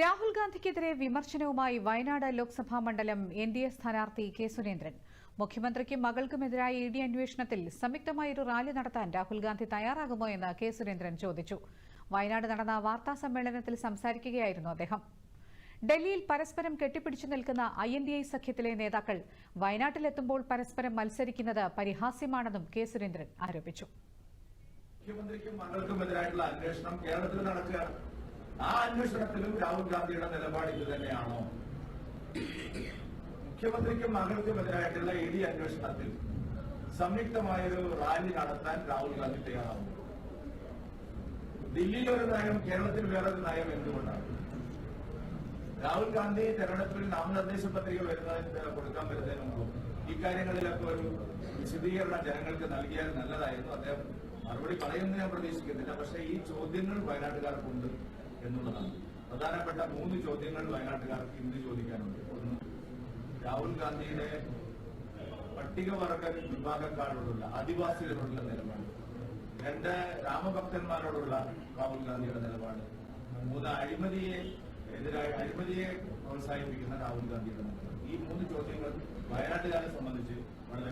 രാഹുൽ ഗാന്ധിക്കെതിരെ വിമർശനവുമായി വയനാട് ലോക്സഭാ മണ്ഡലം N D A സ്ഥാനാർത്ഥി കെ സുരേന്ദ്രൻ. മുഖ്യമന്ത്രിക്കും മകൾക്കുമെതിരായ ഇ ഡി അന്വേഷണത്തിൽ സംയുക്തമായി ഒരു റാലി നടത്താൻ രാഹുൽ ഗാന്ധി തയ്യാറാകുമോ എന്ന് കെ സുരേന്ദ്രൻ ചോദിച്ചു. വയനാട് നടന്ന വാർത്താ സമ്മേളനത്തിൽ സംസാരിക്കുകയായിരുന്നു അദ്ദേഹം. ഡൽഹിയിൽ പരസ്പരം കെട്ടിപ്പിടിച്ചു നിൽക്കുന്ന ഐ എൻ ഡി ഐ സഖ്യത്തിലെ നേതാക്കൾ വയനാട്ടിലെത്തുമ്പോൾ പരസ്പരം മത്സരിക്കുന്നത് പരിഹാസ്യമാണെന്നും കെ സുരേന്ദ്രൻ ആരോപിച്ചു. മുഖ്യമന്ത്രിക്കും മകൾക്കുമെതിരായിട്ടുള്ള അന്വേഷണം കേരളത്തിൽ നടക്കുകയാണ്. ആ അന്വേഷണത്തിലും രാഹുൽ ഗാന്ധിയുടെ നിലപാട് ഇത് തന്നെയാണോ? മുഖ്യമന്ത്രിക്കും മകൾക്കുമെതിരായിട്ടുള്ള ഇ ഡി അന്വേഷണത്തിൽ സംയുക്തമായൊരു റാലി നടത്താൻ രാഹുൽ ഗാന്ധി തയ്യാറാവുന്നു. ദില്ലിയിൽ ഒരു നയം കേരളത്തിൽ വേറൊരു നയം എന്തുകൊണ്ടാണ്? രാഹുൽ ഗാന്ധി തെരഞ്ഞെടുപ്പിൽ നാമനിർദ്ദേശ പത്രിക വരുന്നതിന് കൊടുക്കാൻ വരുന്നതിന് മുമ്പ് ഇക്കാര്യങ്ങളിലൊക്കെ ഒരു വിശദീകരണം ജനങ്ങൾക്ക് നൽകിയാൽ നല്ലതായിരുന്നു. അദ്ദേഹം മറുപടി പറയുമെന്ന് ഞാൻ പ്രതീക്ഷിക്കുന്നില്ല. പക്ഷേ ഈ ചോദ്യങ്ങൾ വയനാട്ടുകാർക്കുണ്ട്. എന്നുള്ളതാണ്. പ്രധാനപ്പെട്ട മൂന്ന് ചോദ്യങ്ങൾ വയനാട്ടുകാർക്ക് ഇന്ന് ചോദിക്കാനുണ്ട്. ഒന്ന് രാഹുൽ ഗാന്ധിയുടെ പട്ടികവർഗ വിഭാഗക്കാരോടുള്ള ആദിവാസികളോടുള്ള നിലപാട്. രണ്ട് രാമഭക്തന്മാരോടുള്ള രാഹുൽ ഗാന്ധിയുടെ നിലപാട്. മൂന്ന് അഴിമതിയെ എതിരായ അഴിമതിയെ പ്രോത്സാഹിപ്പിക്കുന്ന രാഹുൽ ഗാന്ധിയുടെ നിലപാട്. ഈ മൂന്ന് ചോദ്യങ്ങൾ വയനാട്ടുകാരെ സംബന്ധിച്ച് വളരെ